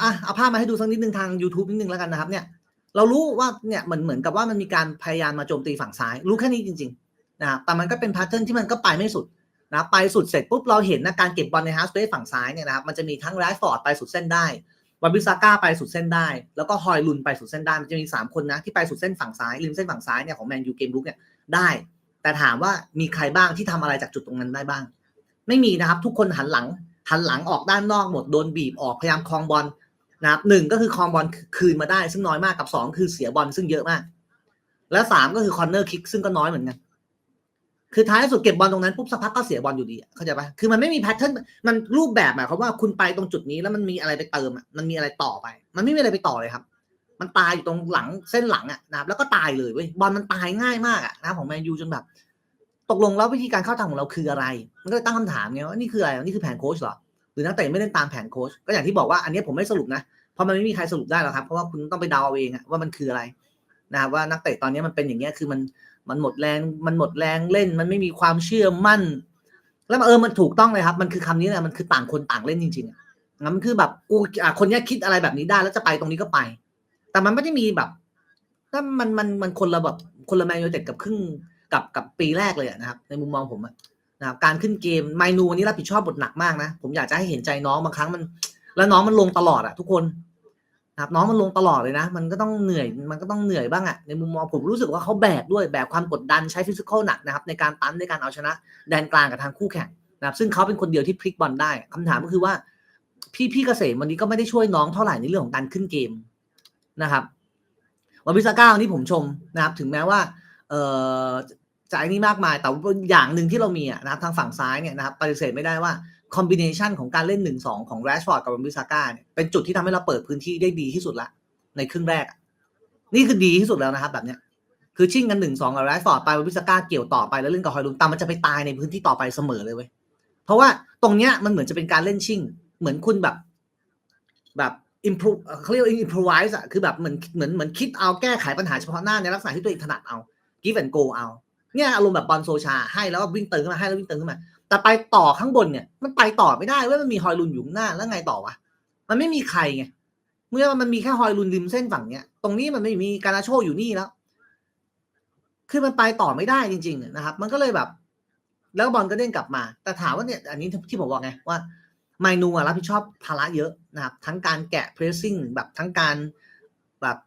อะเอาภาพมาให้ดูสักนิดนึงทาง YouTube นิดนึงแล้วกันนะครับ เนี่ย เรารู้ว่าเนี่ยเหมือนเหมือนกับว่ามันมีการพยายามมาโจมตีฝั่งซ้าย รู้แค่นี้จริงๆนะครับแต่มันก็เป็นแพทเทิร์นที่มันก็ไปไม่สุดนะไปสุดเสร็จปุ๊บเราเห็นนะการเก็บบอลในฮาร์สเปซฝั่งซ้ายเนี่ยนะครับมันจะมีทั้งแรดฟอร์ดไปสุดเส้นได้วันบิซาก้าไปสุดเส้นได้ แล้วก็ฮอยลุนไปสุดเส้นได้มันจะมี 3 คนนะที่ไปสุดเส้นฝั่งซ้ายริมเส้นฝั่งซ้ายเนี่ยของแมนยูเกมลุกเนี่ยได้ แต่ถามว่ามีใครบ้างที่ทำอะไรจากจุดตรงนั้นได้บ้าง ไม่มีนะครับทุกคนหันหลังหันหลังออกด้านนอกหมดโดนบีบออกพยายามคลองบอล นะครับหนึ่งก็คือคองบอลคืนมาได้ซึ่งน้อยมากกับสองคือเสียบอลซึ่งเยอะมาก และสามก็คือคอนเนอร์คิกซึ่งก็น้อยเหมือนกันคือท้ายสุดเก็บบอลตรงนั้นปุ๊บสักพักก็เสียบอลอยู่ดีเข้าใจปะคือมันไม่มีแพทเทิร์นมันรูปแบบหมายความว่าคุณไปตรงจุดนี้แล้วมันมีอะไรไปเติมอะมันมีอะไรต่อไป มันไม่มีอะไรไปต่อเลยครับ มันตายอยู่ตรงหลังเส้นหลังอะนะครับแล้วก็ตายเลยเว้ยบอลมันตายง่ายมากอะนะของแมนยูจนแบบ ตกลงแล้ววิธีการเข้าทางของเราคืออะไร มันก็ตั้งคำถามไงว่านี่คืออะไรนี่คือแผนโค้ชเหรอ หรือนักเตะไม่เล่นตามแผนโค้ชก็อย่างที่บอกว่าอันนี้ผมไม่สรุปนะเพราะมันไม่มีใครสรุปได้หรอกครับ เพราะว่าคุณต้องไปเดาเอาเองว่ามันคืออะไรนะครับว่านักเตะตอนนี้มันเป็นอย่างเงี้ยคือมันมันหมดแรงมันหมดแรงเล่น มันไม่มีความเชื่อมั่น แล้วเออมันถูกต้องเลยครับ มันคือคำนี้แหละมันคือต่างคนต่างเล่นจริงๆอะงั้นมันคือแบบกูอะคนนี้คิดอะไรแบบนี้ได้แล้วจะไปตรงนี้ก็ไป แต่มันไม่ได้มีแบบถ้ามันมันมันคนละแบบคนละแมนยูเต็ดกับครึ่งกับกับปีแรกเลยนะครับ ในมุมมองผมอะ นะครับการขึ้นเกมไมนูวันนี้รับผิดชอบบทหนักมากนะ ผมอยากจะให้เห็นใจน้องบางครั้งมัน แล้วน้องมันลงตลอดอะทุกคนนะครับน้องมันลงตลอดเลยนะ มันก็ต้องเหนื่อยมันก็ต้องเหนื่อยบ้างอะในมุมมองผมรู้สึกว่าเขาแบกด้วยแบกความกดดันใช้ฟิสิกอลหนักนะครับในการตันในการเอาชนะ แดนกลางกับทางคู่แข่งนะครับซึ่งเขาเป็นคนเดียวที่พลิกบอลได้คำถามก็คือว่า พี่พี่เกษมวันนี้ก็ไม่ได้ช่วยน้องเท่าไหร่ในเรื่องของการขึ้นเกมนะครับวันพิซาก้าวันนี้ผมชมนะครับถึงแม้ว่าเอ่อ จายนี่มากมาย แต่ว่าอย่างหนึ่งที่เรามีอะนะครับทางฝั่งซ้ายเนี่ยนะครับปฏิเสธไม่ได้ว่าคอมบิเนชันของการเล่นหนึ่งสองของแรชฟอร์ดกับวันบิซาก้าเนี่ยเป็นจุดที่ทำให้เราเปิดพื้นที่ได้ดีที่สุดละ ในครึ่งแรก นี่คือดีที่สุดแล้วนะครับ แบบเนี้ยคือชิ่งกันหนึ่งสองกับแรชฟอร์ดไปวันบิซาก้าเกี่ยวต่อไปแล้วเล่นกับฮอยลุนตามมันจะไปตายในพื้นที่ต่อไปเสมอเลยเว้ยเพราะว่าตรงเนี้ยมันเหมือนจะเป็นการเล่นชิ่ง เหมือนคุณแบบ แบบอิมพ e เขาเรียกว่าอิมพ o ไวส์อะคือแบบเหมือนเหมือนเหมือนคิดเอาแก้ไขปัญหาเฉพาะหน้าในลักษณะที่ตัวเองถนัดเอา give and go เอา เนี่ยอารมณ์แบบบอลโซชาให้แล้วก็วิ่งเติมขึ้นมาให้แล้ววิ่งเติมขึ้นมาแต่ไปต่อข้างบนเนี่ยมันไปต่อไม่ได้เว้ยมันมีฮอยลุนอยู่หน้าแล้วไงต่อวะมันไม่มีใครไงเมื่อมันมีแค่ฮอยลุนริมเส้นฝั่งเนี้ยตรงนี้มันไม่มีการาโชอยู่นี่แล้วคือมันไปต่อไม่ได้จริง ๆ นะครับ มันก็เลยแบบ แล้วบอลก็เด้งกลับมา แต่ถามว่าเนี่ย อันนี้ที่ผมบอกไงว่าไมนูอะรับผิดชอบภาระเยอะนะครับ ทั้งการแกะเพรสซิ่งแบบทั้งการแบบ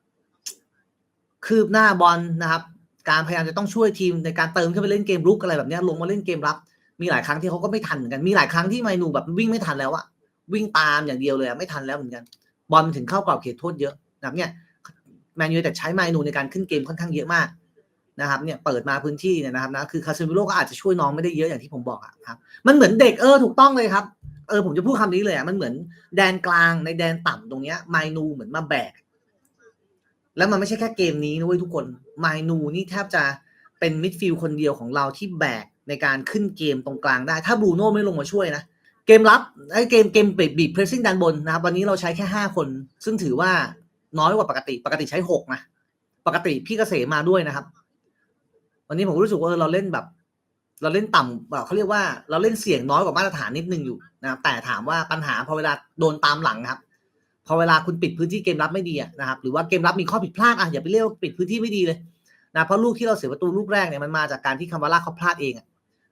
คืบหน้าบอลนะครับ การพยายามจะต้องช่วยทีมในการเติมขึ้นไปเล่นเกมรุกอะไรแบบนี้ลงมาเล่นเกมรับ มีหลายครั้งที่เขาก็ไม่ทันเหมือนกันมีหลายครั้งที่ไมนูแบบวิ่งไม่ทันแล้วอะวิ่งตามอย่างเดียวเลยอะไม่ทันแล้วเหมือนกัน บอลมันถึงเข้ากรอบเขตโทษเยอะนะครับเนี่ยแมนยูแต่ใช้ไมนูในการขึ้นเกมค่อนข้างเยอะมากนะครับเนี่ยเปิดมาพื้นที่เนี่ยนะครับนะคือคาซิมิโร่ก็อาจจะช่วยน้องไม่ได้เยอะอย่างที่ผมบอกอะครับมันเหมือนเด็กเออถูกต้องเลยครับเออผมจะพูดคำนี้เลยอะมันเหมือนแดนกลางในแดนต่ำตรงเนี้ยไมนูเหมือนมาแบก แล้วมันไม่ใช่แค่เกมนี้นะเว้ยทุกคนไมนูนี่แทบจะเป็นมิดฟิลด์คนเดียวของเราที่แบกในการขึ้นเกมตรงกลางได้ ถ้าบรูโน่ไม่ลงมาช่วยนะ เกมรับไอ้เกมเกมบีบเพรสซิ่งด้านบนนะครับ วันนี้เราใช้แค่ห้าคน ซึ่งถือว่าน้อยกว่าปกติ ปกติใช้หกนะ ปกติพี่เกษมมาด้วยนะครับ วันนี้ผมรู้สึกว่าเราเล่นแบบ เราเล่นต่ำแบบเขาเรียกว่าเราเล่นเสี่ยงน้อยกว่ามาตรฐานนิดนึงอยู่นะครับแต่ถามว่าปัญหาพอเวลาโดนตามหลังครับ พอเวลาคุณปิดพื้นที่เกมรับไม่ดีนะครับหรือว่าเกมรับมีข้อผิดพลาดอะอย่าไปเรียกว่าปิดพื้นที่ไม่ดีเลยนะเพราะลูกที่เราเสียประตูลูกแรกเนี่ยมันมาจากการที่คาร์วาล่าเขาพลาดเอง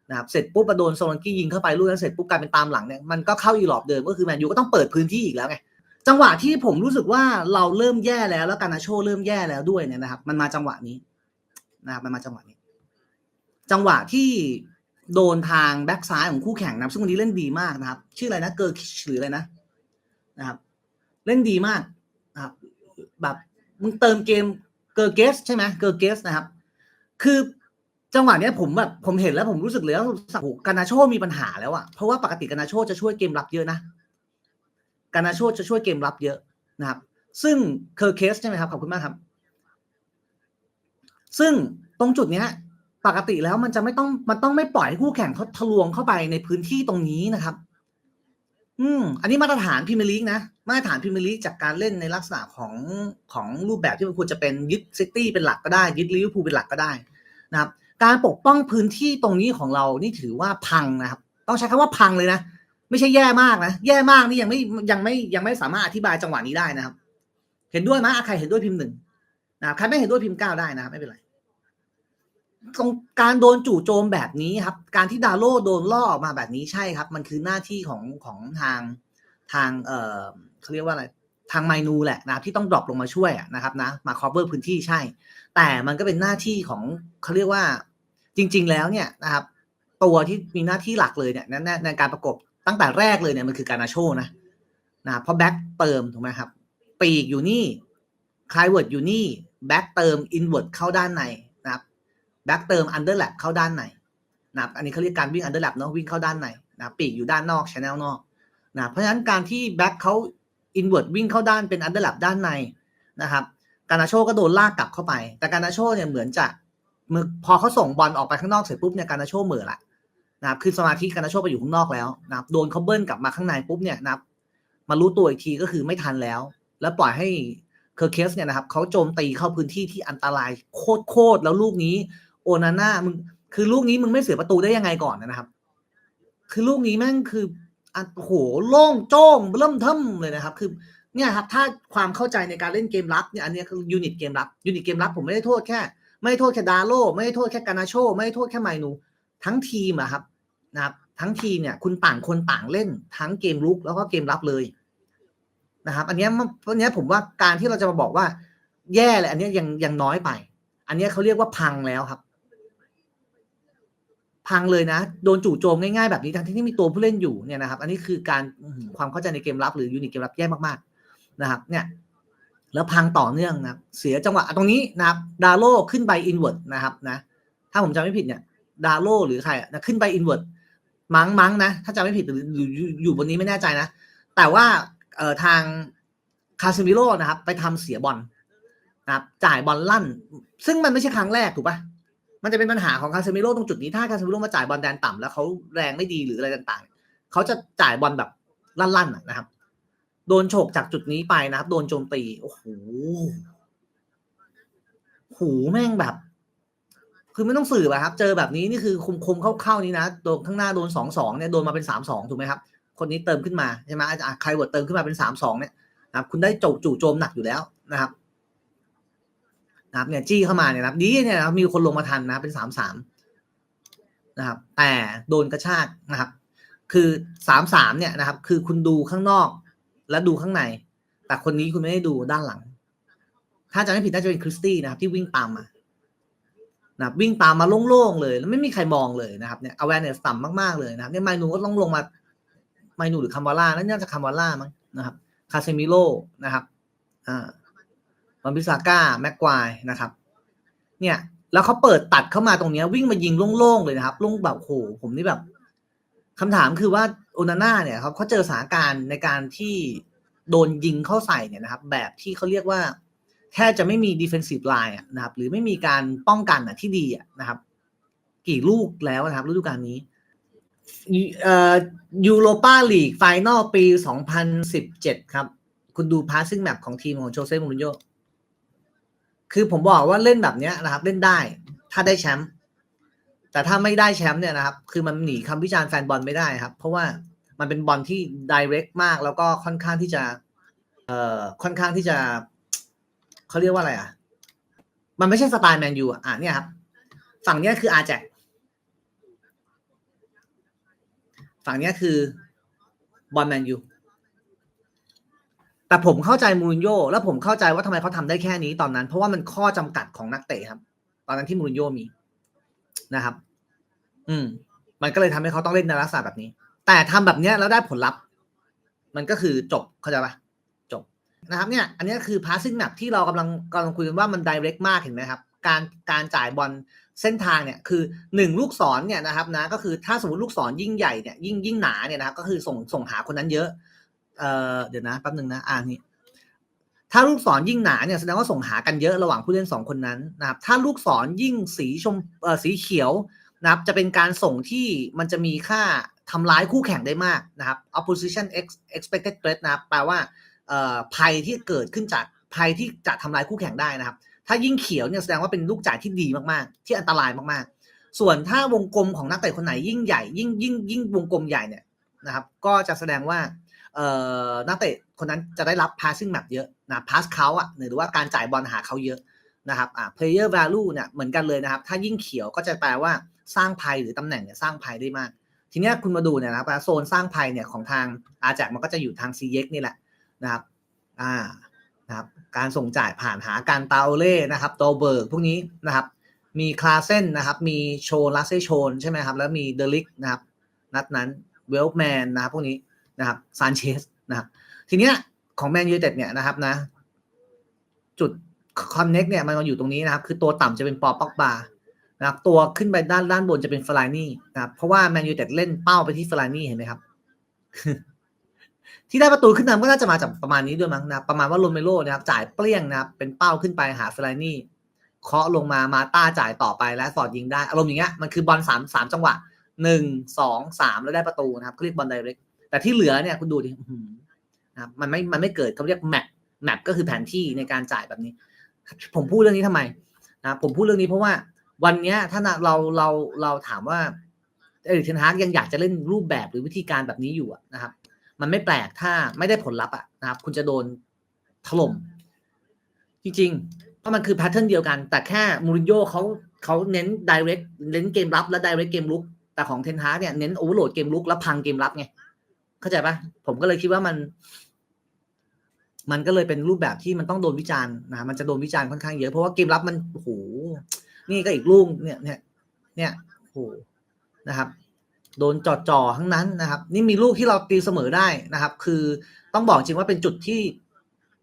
นะครับเสร็จปุ๊บมาโดนโซลันกี้ยิงเข้าไปลูกนั้นเสร็จปุ๊บกลายเป็นตามหลังเนี่ยมันก็เข้าอีหลอบเดิมก็คือแมนยูก็ต้องเปิดพื้นที่อีกแล้วไงจังหวะที่ผมรู้สึกว่าเราเริ่มแย่แล้วแล้วการนาโชเริ่มแย่แล้วด้วยเนี่ยนะครับ มันมาจังหวะนี้นะครับมันมาจังหวะนี้ จังหวะที่โดนทางแบ็กซ้ายของคู่แข่งนะซึ่งวันนี้เล่นดีมากนะครับ ชื่ออะไรนะเกอร์ชหรืออะไรนะนะครับ เล่นดีมากนะครับแบบมึงเติมเกมเกอร์เกสใช่ไหมเกอร์เกสนะครับ คือจังหวะเนี้ยผมแบบผมเห็นแล้วผมรู้สึกเลยว่าโอ้กานาโชมีปัญหาแล้วอะเพราะว่าปกติกานาโชจะช่วยเกมรับเยอะนะกานาโชจะช่วยเกมรับเยอะนะครับ ซึ่งเคอร์เคสใช่ไหมครับขอบคุณมากครับ ซึ่งตรงจุดเนี้ย ปกติแล้วมันจะไม่ต้องมันต้องไม่ปล่อยให้คู่แข่งเขาทะลวงเข้าไปในพื้นที่ตรงนี้นะครับ อืม อันนี้มาตรฐานพรีเมียร์ลีกนะ มาตรฐานพรีเมียร์ลีกจากการเล่นในลักษณะของของรูปแบบที่มันควรจะเป็นยึดซิตี้เป็นหลักก็ได้ ยึดลิเวอร์พูลเป็นหลักก็ได้นะครับ การปกป้องพื้นที่ตรงนี้ของเรานี่ถือว่าพังนะครับ ต้องใช้คำว่าพังเลยนะ ไม่ใช่แย่มากนะ แย่มากนี่ยังไม่ยังไม่ยังไม่สามารถอธิบายจังหวะนี้ได้นะครับ เห็นด้วยไหมใครเห็นด้วยพิมพ์หนึ่งนะครับใครไม่เห็นด้วยพิมพ์เก้าได้นะครับไม่เป็นไร ตรงการโดนจู่โจมแบบนี้ครับ การที่ดาโลโดนล่อออกมาแบบนี้ใช่ครับ มันคือหน้าที่ของของทางทางเออเขาเรียกว่าอะไรทางไมนูแหละนะครับที่ต้องดรอปลงมาช่วยนะครับนะมา cover พื้นที่ใช่ แต่มันก็เป็นหน้าที่ของเขาเรียกว่าจริง ๆ แล้วเนี่ยนะครับ ตัวที่มีหน้าที่หลักเลยเนี่ยในในในการประกบตั้งแต่แรกเลยเนี่ยมันคือการนาโชนะนะเพราะแบ็กเติมถูกไหมครับ ปีกอยู่นี่คลายเวิร์ดอยู่นี่แบ็กเติมอินเวิร์ดเข้าด้านใน แบ็กเติมอันเดอร์แลปเข้าด้านในนะครับอันนี้เขาเรียกการวิ่งอันเดอร์แลปเนาะวิ่งเข้าด้านในนะปีกอยู่ด้านนอกชแนลนอกนะเพราะฉะนั้นการที่แบ็กเขาอินเวิร์ดวิ่งเข้าด้านเป็นอันเดอร์แลปด้านในนะครับการนาโชก็โดนลากกลับเข้าไป แต่การนาโชเนี่ยเหมือนจะมือพอเขาส่งบอลออกไปข้างนอกเสร็จปุ๊บเนี่ยการนาโชเหม่อละนะครับคือสมาธิการนาโชไปอยู่ข้างนอกแล้วนะครับโดนเขาเบิ้ลกลับมาข้างในปุ๊บเนี่ยนะครับมารู้ตัวอีกทีก็คือไม่ทันแล้ว แล้วปล่อยให้เคอร์เคสเนี่ยนะครับเขาโจมตีเข้าพื้นที่ที่อันตรายโคตรโคตรแล้วลูกนี้ โอนาน่ามึงคือลูกนี้มึงไม่เสียประตูได้ยังไงก่อนนะครับ คือลูกนี้แม่งคืออะโอ้โหโล่งโจ้งเริ่มเทิมเลยนะครับ คือเนี่ยครับถ้าความเข้าใจในการเล่นเกมรับเนี่ยอันนี้คือยูนิตเกมรับยูนิตเกมรับผมไม่ได้โทษแค่ ไม่ได้โทษแค่ดาโลไม่ได้โทษแค่กานาโชไม่ได้โทษแค่ไมนูทั้งทีมอะครับนะครับ ทั้งทีมเนี่ยคุณต่างคนต่างเล่นทั้งเกมรุกแล้วก็เกมรับเลยนะครับ อันนี้ยมันอันนี้ผมว่าการที่เราจะมาบอกว่า แย่เลยอันนี้ยังยังน้อยไป อันนี้เขาเรียกว่าพังแล้วครับ พังเลยนะ โดนจู่โจมง่ายๆแบบนี้ทั้งที่มีตัวผู้เล่นอยู่เนี่ยนะครับ อันนี้คือการความเข้าใจในเกมรับหรือยูนิตเกมรับแย่มากๆนะครับ เนี่ยแล้วพังต่อเนื่องนะเสียจังหวะตรงนี้นะครับดาโลขึ้นไปอินเวอร์นะครับนะถ้าผมจำไม่ผิดเนี่ยดาโลหรือใครนะขึ้นไปอินเวอร์มั้งมั้งนะถ้าจำไม่ผิดหรืออยู่บนนี้ไม่แน่ใจนะ แต่ว่าเอ่อทางคาซิมิโร่นะครับ ไปทำเสียบอลนะครับจ่ายบอลลั่น ซึ่งมันไม่ใช่ครั้งแรกถูกปะ มันจะเป็นปัญหาของคาเซมิโร่ตรงจุดนี้ถ้าคาเซมิโร่มาจ่ายบอลแดนต่ำแล้วเขาแรงไม่ดีหรืออะไรต่างๆ เขาจะจ่ายบอลแบบลั่นๆนะครับ โดนโฉกจากจุดนี้ไปนะครับ โดนโจมตี โอ้โห หูแม่งแบบ คือไม่ต้องสื่อะครับ เจอแบบนี้นี่คือคุมคมเข้าๆนี้นะโดนข้างหน้าโดนสองสองเนี่ยโดนมาเป็นสามสองถูกไหมครับ คนนี้เติมขึ้นมาใช่ไหมอะใครวดเติมขึ้นมาเป็นสามสองเนี่ยนะครับ คุณได้โจจู่โจมหนักอยู่แล้วนะครับ นะครับเนี่ยจี้เข้ามาเนี่ยนะครับดีเนี่ยนะครับมีคนลงมาทันนะเป็นสามสามนะครับแต่โดนกระชากนะครับ คือสามสามเนี่ยนะครับ คือคุณดูข้างนอกและดูข้างใน แต่คนนี้คุณไม่ได้ดูด้านหลัง ถ้าจะไม่ผิดน่าจะเป็นคริสตี้นะครับ ที่วิ่งตามมานะวิ่งตามมาโล่งๆเลยแล้วไม่มีใครมองเลยนะครับเนี่ย awareness ต่ำมากๆเลยนะครับเนี่ยไมนูก็ต้องลงมาไมนูหรือคำวาล่านั่นน่าจะคำวาล่ามั้งนะครับคาเซมิโลนะครับอ่า วันพิซาก้าแม็กควายนะครับ เนี่ยแล้วเขาเปิดตัดเข้ามาตรงเนี้ย วิ่งมายิงโล่งๆเลยนะครับโล่งแบบโหผมนี่แบบคำถามคือว่าโอนาน่าเนี่ยครับเขาเจอสถานการณ์ในการที่โดนยิงเข้าใส่เนี่ยนะครับ แบบที่เขาเรียกว่าแทบจะไม่มี defensive line นะครับ หรือไม่มีการป้องกันที่ดีนะครับ กี่ลูกแล้วนะครับฤดูกาลนี้ยูโรปาลีกไฟนอลปี 2017 ครับ คุณดู passing map ของทีมของโจเซ่มูรินโญ่ คือผมบอกว่าเล่นแบบเนี้ยนะครับ เล่นได้ ถ้าได้แชมป์แต่ถ้าไม่ได้แชมป์เนี่ยนะครับ คือมันหนีคำวิจารณ์แฟนบอลไม่ได้ครับ เพราะว่ามันเป็นบอลที่ direct มาก แล้วก็ค่อนข้างที่จะ เอ่อค่อนข้างที่จะเขาเรียกว่าอะไรอะ มันไม่ใช่สไตล์แมนยูอะอะเนี่ยครับ ฝั่งเนี้ยคืออาแจกฝั่งเนี้ยคือบอลแมนยู แต่ผมเข้าใจมูรินโญ่แล้วผมเข้าใจว่าทำไมเขาทำได้แค่นี้ตอนนั้น เพราะว่ามันข้อจำกัดของนักเตะครับ ตอนนั้นที่มูรินโญ่มีนะครับ อืม มันก็เลยทำให้เขาต้องเล่นในลักษณะแบบนี้ แต่ทำแบบเนี้ยแล้วได้ผลลัพธ์ มันก็คือจบเข้าใจปะจบนะครับเนี่ย อันนี้คือ passing map ที่เรากำลังกำลังคุยกันว่ามัน direct มากเห็นไหมครับ การการจ่ายบอลเส้นทางเนี่ยคือหนึ่งลูกศรเนี่ยนะครับนะก็คือถ้าสมมติลูกศรยิ่งใหญ่เนี่ยยิ่งยิ่งหนาเนี่ยนะครับก็คือส่งส่งหาคนนั้นเยอะ เอ่อเดี๋ยวนะแป๊บหนึ่งนะอ่านี่ถ้าลูกศรยิ่งหนาเนี่ยแสดงว่าส่งหากันเยอะระหว่างผู้เล่นสองคนนั้นนะครับถ้าลูกศรยิ่งสีชมเอ่อสีเขียวนะครับจะเป็นการส่งที่มันจะมีค่าทำร้ายคู่แข่งได้มากนะครับ opposition ex expected threat นะครับแปลว่าเอ่อภัยที่เกิดขึ้นจากภัยที่จะทำลายคู่แข่งได้นะครับ ถ้ายิ่งเขียวเนี่ยแสดงว่าเป็นลูกจ่ายที่ดีมากๆ ที่อันตรายมากๆ ส่วนถ้าวงกลมของนักเตะคนไหนยิ่งใหญ่ ยิ่งยิ่งยิ่งวงกลมใหญ่เนี่ยนะครับ ก็จะแสดงว่า เอ่อนักเตะคนนั้นจะได้รับ passing map เยอะนะ pass เขาอะหรือว่าการจ่ายบอลหาเขาเยอะนะครับอ่า player value เนี่ยเหมือนกันเลยนะครับ ถ้ายิ่งเขียวก็จะแปลว่าสร้างภัยหรือตำแหน่งเนี่ยสร้างภัยได้มาก ทีนี้คุณมาดูเนี่ยนะครับโซนสร้างภัยเนี่ยของทางอาแจกมันก็จะอยู่ทาง CX นี่แหละนะครับอ่านะครับการส่งจ่ายผ่านหาการเตาเล่นะครับโตเบิร์กพวกนี้นะครับมีคลาเซนนะครับมีโชลัสเซโชนใช่ไหมครับแล้วมีเดลิกนะครับนัดนั้นเวลแมนนะครับพวกนี้ นะครับซานเชสนะครับทีเนี้ยของแมนยูเต็ดเนี่ยนะครับนะ จุดคอนเน็กเนี่ยมันมาอยู่ตรงนี้นะครับ คือตัวต่ำจะเป็นปอป็อกบานะครับตัวขึ้นไปด้านด้านบนจะเป็นฟลายนี่นะครับเพราะว่าแมนยูเต็ดเล่นเป้าไปที่ฟลายนี่เห็นไหมครับ ที่ได้ประตูขึ้นนำก็น่าจะมาจากประมาณนี้ด้วยมั้งนะประมาณว่าโรเมโรนะครับ จ่ายเปรี้ยงนะครับเป็นเป้าขึ้นไปหาฟลายนี่เคาะลงมามาต้าจ่ายต่อไปและฟอดยิงได้อารมณ์อย่างเงี้ยมันคือบอลสามสามจังหวะหนึ่งสองสามแล้วได้ประตูนะครับเขาเรียกบอลไดเรก แต่ที่เหลือเนี่ยคุณดูดินะครับมันไม่มันไม่เกิดเขาเรียกแมปแมปก็คือแผนที่ในการจ่ายแบบนี้ ผมพูดเรื่องนี้ทำไมนะผมพูดเรื่องนี้เพราะว่าวันนี้ถ้าเราเราเราถามว่าเอริกเทนฮากยังอยากจะเล่นรูปแบบหรือวิธีการแบบนี้อยู่นะครับ มันไม่แปลกถ้าไม่ได้ผลลัพธ์อะนะครับ คุณจะโดนถล่มจริงๆ เพราะมันคือแพทเทิร์นเดียวกัน แต่แค่มูรินโญ่เขาเขาเน้น direct เน้นเกมรับและ direct เกมลุกแต่ของเทนฮากเนี่ยเน้นโอเวอร์โหลดเกมลุกแล้วพังเกมรับไง เข้าใจปะผมก็เลยคิดว่ามัน มันก็เลยเป็นรูปแบบที่มันต้องโดนวิจารณ์นะมันจะโดนวิจารณ์ค่อนข้างเยอะเพราะว่าเกมรับมันโอ้โหนี่ก็อีกลูกเนี่ย เนี่ย เนี่ยโอ้โหนะครับ โดนจอดจ่อทั้งนั้นนะครับ นี่มีลูกที่เราตีเสมอได้นะครับ คือต้องบอกจริงว่าเป็นจุดที่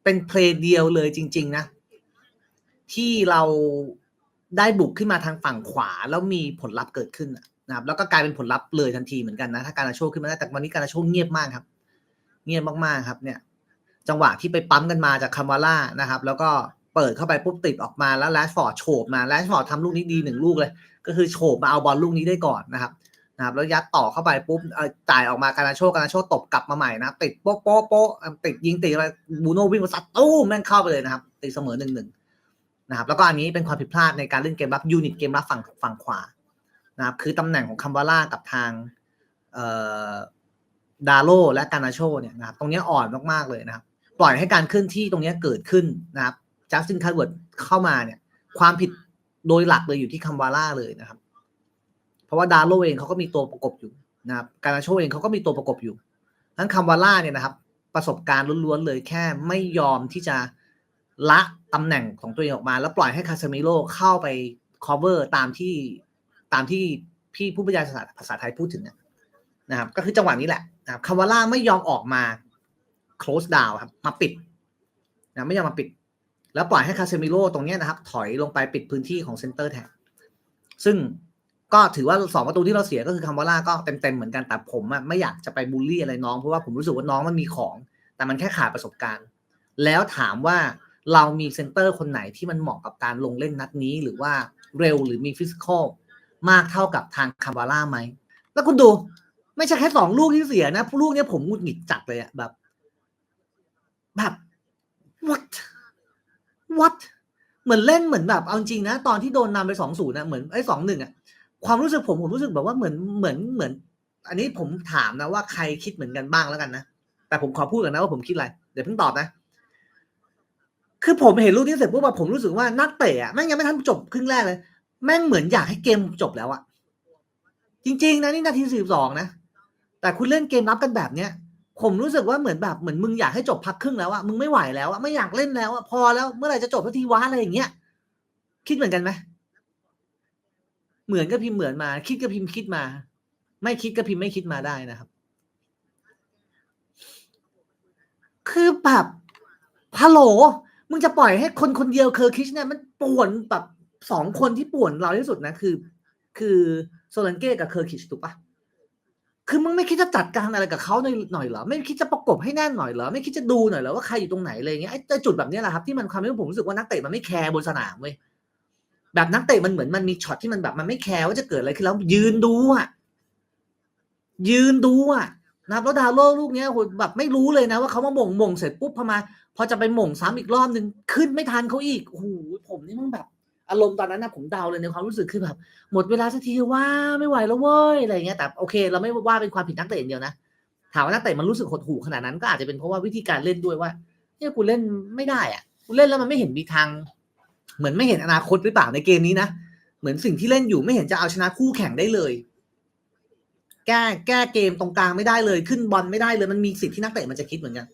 เป็นเพลย์เดียวเลยจริง ๆ นะ ที่เราได้บุกขึ้นมาทางฝั่งขวาแล้วมีผลลัพธ์เกิดขึ้น นะครับแล้วก็กลายเป็นผลลัพธ์เลยทันทีเหมือนกันนะถ้าการาโชขึ้นมาได้แต่วันนี้การาโชเงียบมากครับ เงียบมากๆครับเนี่ย จังหวะที่ไปปั๊มกันมาจากคามาล่านะครับ แล้วก็เปิดเข้าไปปุ๊บติดออกมาแล้วแรชฟอร์ดโฉบมาแรชฟอร์ดทำลูกนี้ดีหนึ่งลูกเลย ก็คือโฉบมาเอาบอลลูกนี้ได้ก่อนนะครับนะครับแล้วยัดต่อเข้าไปปุ๊บจ่ายออกมาการาโชการาโชตบกลับมาใหม่นะติดโป๊ะโป๊ะโป๊ะติดยิงติดอะไรบูโน่วิ่งมาซัดตู้มแม่งเข้าไปเลยนะครับตีเสมอหนึ่งหนึ่งนะครับแล้วก็อันนี้เป็นความผิดพลาดในการเล่นเกมรับยูนิตเกมรับฝั่งฝั่งขวา นะครับคือตำแหน่งของคัมบาร่ากับทางดาโลและการาโชเนี่ยนะครับตรงนี้อ่อนมากๆเลยนะครับปล่อยให้การเคลื่อนที่ตรงนี้เกิดขึ้นนะครับจัสตินคาร์เวิร์ดเข้ามาเนี่ยความผิดโดยหลักเลยอยู่ที่คัมบาร่าเลยนะครับ เพราะว่าดาโลเองเขาก็มีตัวประกบอยู่นะครับการาโชเองเขาก็มีตัวประกบอยู่ ทั้งคัมบาร่าเนี่ยนะครับ ประสบการณ์ล้วนๆเลยแค่ไม่ยอมที่จะละตำแหน่งของตัวเองออกมา แล้วปล่อยให้คาเซมิโลเข้าไป cover ตามที่ ตามที่พี่ผู้บรรยายภาษาภาษาไทยพูดถึงนะครับ ก็คือจังหวะนี้แหละนะครับคามาร่าไม่ยอมออกมา close down ครับมาปิดนะไม่ยอมมาปิด แล้วปล่อยให้คาเซมิโลตรงนี้นะครับ ถอยลงไปปิดพื้นที่ของเซนเตอร์แทนซึ่งก็ถือว่าสองประตูที่เราเสียก็คือคามาร่าก็เต็มๆเหมือนกันแต่ผมไม่อยากจะไปบูลลี่อะไรน้องเพราะว่าผมรู้สึกว่าน้องมันมีของ แต่มันแค่ขาดประสบการณ์ แล้วถามว่าเรามีเซนเตอร์คนไหนที่มันเหมาะกับการลงเล่นนัดนี้หรือว่าเร็วหรือมีฟิสิกอล มากเท่ากับทางคามาร่าไหม แล้วคุณดู ไม่ใช่แค่สองลูกที่เสียนะลูกเนี้ยผมงุดหงิดจัดเลยอะแบบ แบบ what what เหมือนเล่นเหมือนแบบ เอาจริงนะ ตอนที่โดนนำไปสองศูนย์นะเหมือนไอ้สองหนึ่งอะความรู้สึกผมผมรู้สึกแบบว่าเหมือนเหมือนเหมือน อันนี้ผมถามนะว่าใครคิดเหมือนกันบ้างแล้วกันนะ แต่ผมขอพูดกันนะว่าผมคิดอะไร เดี๋ยวเพิ่งตอบนะคือผมเห็นลูกนี้เสร็จปุ๊บอะผมรู้สึกว่านักเตะอะแม่งยังไม่ทันจบครึ่งแรกเลย แม่งเหมือนอยากให้เกมจบแล้วอะจริง ๆ นะนี่นาทีสี่สองนะ แต่คุณเล่นเกมรับกันแบบเนี้ย ผมรู้สึกว่าเหมือนแบบเหมือนมึงอยากให้จบพักครึ่งแล้วอะมึงไม่ไหวแล้วอะไม่อยากเล่นแล้วอะพอแล้วเมื่อไหร่จะจบทีวะอะไรอย่างเงี้ยคิดเหมือนกันไหมเหมือนก็พิมพ์เหมือนมา คิดก็พิมพ์คิดมา ไม่คิดก็พิมพ์ไม่คิดมาได้นะครับ คือแบบฮัลโหลมึงจะปล่อยให้คนคนเดียวเคอร์คิชเนี่ยมันป่วนแบบ สองคนที่ป่วนเราที่สุดนะคือ คือโซลันเก้กับเคอร์คิชถูกปะคือมึงไม่คิดจะจัดการอะไรกับเขาหน่อยหน่อยเหรอไม่คิดจะประกบให้แน่นหน่อยเหรอไม่คิดจะดูหน่อยเหรอว่าใครอยู่ตรงไหนอะไรเงี้ยไอ้จุดแบบนี้แหละครับที่มันความให้ผมรู้สึกว่านักเตะมันไม่แคร์บนสนามเว้ยแบบนักเตะมันเหมือนมันมีช็อตที่มันแบบมันไม่แคร์ว่าจะเกิดอะไรขึ้นแล้วยืนดูอะยืนดูอะนะครับแล้วดาวโลลูกเนี้ยโหแบบไม่รู้เลยนะว่าเขามาหม่งหม่งเสร็จปุ๊บพอมา พอจะไปหม่งซ้ำอีกรอบหนึ่งขึ้นไม่ทันเขาอีกโอ้โหผมนี่มันแบบ อารมณ์ตอนนั้นนะผมเดาเลยในความรู้สึกคือแบบ หมดเวลาสักทีว่าไม่ไหวแล้วเว้ยอะไรเงี้ยแต่โอเคเราไม่ว่าเป็นความผิดนักเตะอย่างเดียวนะถามว่านักเตะมันรู้สึกหดหู่ขนาดนั้นก็อาจจะเป็นเพราะว่าวิธีการเล่นด้วยว่าเนี่ยกูเล่นไม่ได้อะกูเล่นแล้วมันไม่เห็นมีทาง เหมือนไม่เห็นอนาคตหรือเปล่าในเกมนี้นะเหมือนสิ่งที่เล่นอยู่ไม่เห็นจะเอาชนะคู่แข่งได้เลย แก้แก้เกมตรงกลางไม่ได้เลย ขึ้นบอลไม่ได้เลยมันมีสิทธิ์ที่นักเตะมันจะคิดเหมือนกัน